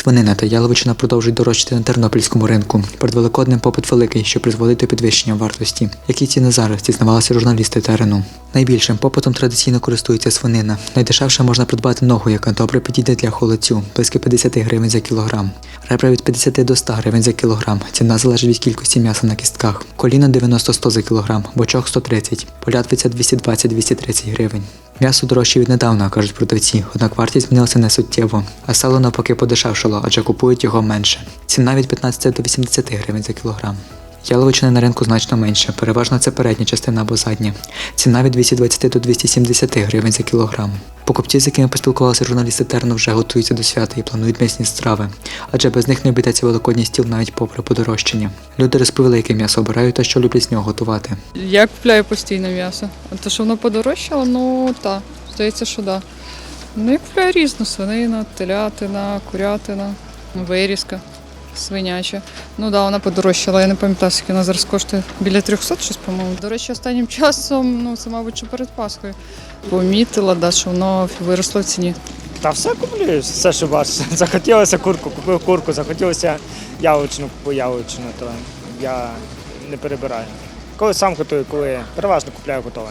Свинина та яловичина продовжують дорожчати на тернопільському ринку. Перед великодним попит великий, що призводить до підвищення вартості. Які ціни зараз дізнавалися журналісти терену. Найбільшим попитом традиційно користується свинина. Найдешевше можна придбати ногу, яка добре підійде для холодцю, близько 50 гривень за кілограм. Ребра від 50 до 100 гривень за кілограм. Ціна залежить від кількості м'яса на кістках. Коліна 90-100 за кілограм, бочок 130, полятвиця 220-230 гривень. М'ясо дорожче віднедавна, кажуть продавці, однак вартість змінилася не суттєво, а сало навпаки подешевшало, адже купують його менше. Ціна від 15 до 80 гривень за кілограм. Яловичини на ринку значно менше, переважно це передня частина або задня. Ціна від 220 до 270 гривень за кілограм. Покупці, з якими поспілкувалися журналісти Терну, вже готуються до свята і планують м'ясні страви, адже без них не обійдеться великодній стіл навіть попри подорожчання. Люди розповіли, яке м'ясо обирають та що люблять з нього готувати. Я купляю постійно м'ясо. А те, що воно подорожчало, ну так, здається, що так. Да. Ну, я купляю різну свинина, телятина, курятина, вирізка, свиняча. Ну так, да, вона подорожчала, я не пам'ятаю, скільки вона зараз коштує. Біля 300 щось, по-моєму. До речі, останнім часом, ну це, мабуть, що перед Пасхою. Помітила, да, що воно виросло в ціні. Та все куплю, все, що бачиш. Захотілося курку, купив курку, захотілося яловичину, купив яловичину, то я не перебираю. Коли сам готую, коли переважно купляю готове.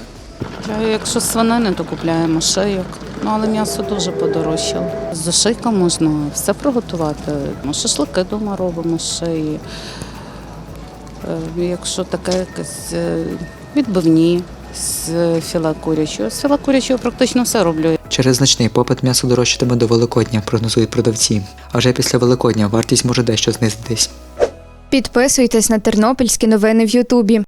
Якщо свинини, то купляємо шийок. Ну, але м'ясо дуже подорожчало. З шийка можна все приготувати. Ми Шашлики вдома робимо з шиї. Е, Якщо таке якесь е, відбивні з філа курячого. З філа курячого практично все роблю. Через значний попит м'ясо дорожчатиме до Великодня, прогнозують продавці. А вже після Великодня вартість може дещо знизитись. Підписуйтесь на тернопільські новини в Ютубі.